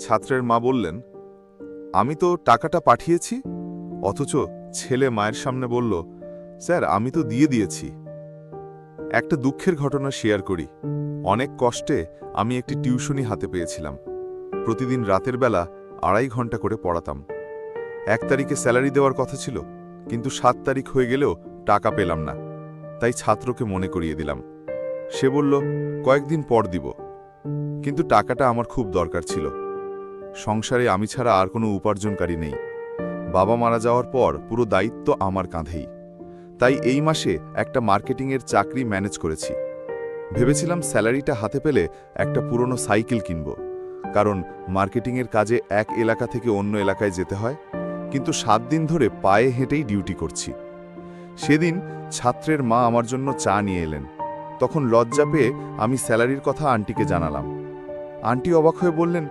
ছাত্রের মা বললেন, আমি তো টাকাটা পাঠিয়েছি, অথচ ছেলে মায়ের সামনে বলল, স্যার, আমি তো দিয়ে দিয়েছি। একটা দুঃখের ঘটনা শেয়ার করি। অনেক কষ্টে আমি একটি টিউশনি হাতে পেয়েছিলাম। প্রতিদিন রাতের বেলা আড়াই ঘণ্টা করে পড়াতাম। এক তারিখে স্যালারি দেওয়ার কথা ছিল, কিন্তু সাত তারিখ হয়ে গেলেও টাকা পেলাম না। তাই ছাত্রকে মনে করিয়ে দিলাম। সে বলল, কয়েকদিন পর দিব। কিন্তু টাকাটা আমার খুব দরকার ছিল। সংসারে আমি ছাড়া আর কোনো উপার্জনকারী নেই। বাবা মারা যাওয়ার পর পুরো দায়িত্ব আমার কাঁধেই। তাই এই মাসে একটা মার্কেটিংয়ের চাকরি ম্যানেজ করেছি। ভেবেছিলাম স্যালারিটা হাতে পেলে একটা পুরনো সাইকেল কিনব। কারণ মার্কেটিংয়ের কাজে এক এলাকা থেকে অন্য এলাকায় যেতে হয়, কিন্তু সাত দিন ধরে পায়ে হেঁটেই ডিউটি করছি। সেদিন ছাত্রের মা আমার জন্য চা নিয়ে এলেন। তখন লজ্জা পেয়ে আমি স্যালারির কথা আন্টিকে জানালাম। আন্টি অবাক হয়ে বললেন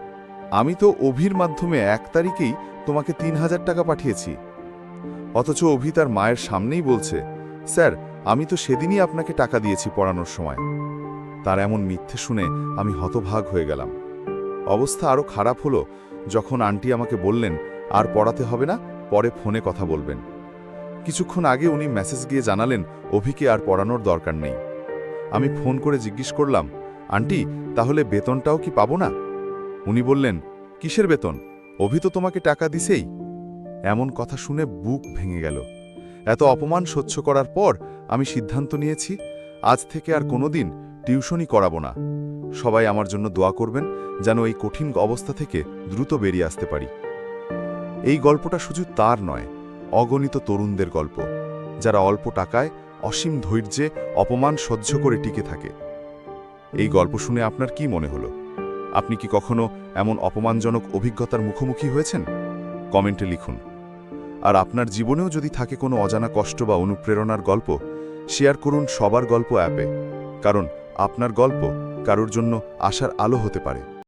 আমি তো অভির মাধ্যমে এক তারিখেই তোমাকে তিন হাজার টাকা পাঠিয়েছি। অথচ অভি তার মায়ের সামনেই বলছে, স্যার, আমি তো সেদিনই আপনাকে টাকা দিয়েছি পড়ানোর সময়। তার এমন মিথ্যে শুনে আমি হতভাগ হয়ে গেলাম। অবস্থা আরও খারাপ হলো যখন আন্টি আমাকে বললেন, আর পড়াতে হবে না, পরে ফোনে কথা বলবেন। কিছুক্ষণ আগে উনি মেসেজ গিয়ে জানালেন, অভিকে আর পড়ানোর দরকার নেই। আমি ফোন করে জিজ্ঞেস করলাম, আন্টি, তাহলে বেতনটাও কি পাবো না? উনি বললেন, কিসের বেতন? অভি তো তোমাকে টাকা দিছেই। এমন কথা শুনে বুক ভেঙে গেল। এত অপমান সহ্য করার পর আমি সিদ্ধান্ত নিয়েছি, আজ থেকে আর কোনোদিন টিউশনই করাবো না। সবাই আমার জন্য দোয়া করবেন যেন এই কঠিন অবস্থা থেকে দ্রুত বেরিয়ে আসতে পারি। এই গল্পটা শুধু তার নয়, অগণিত তরুণদের গল্প, যারা অল্প টাকায় অসীম ধৈর্যে অপমান সহ্য করে টিকে থাকে। এই গল্প শুনে আপনার কি মনে হলো? আপনি কি কখনো এমন অপমানজনক অভিজ্ঞতার মুখোমুখি হয়েছেন? কমেন্টে লিখুন। আর আপনার জীবনেও যদি থাকে কোনো অজানা কষ্ট বা অনুপ্রেরণার গল্প, শেয়ার করুন সবার গল্প অ্যাপে। কারণ আপনার গল্প কারোর জন্য আশার আলো হতে পারে।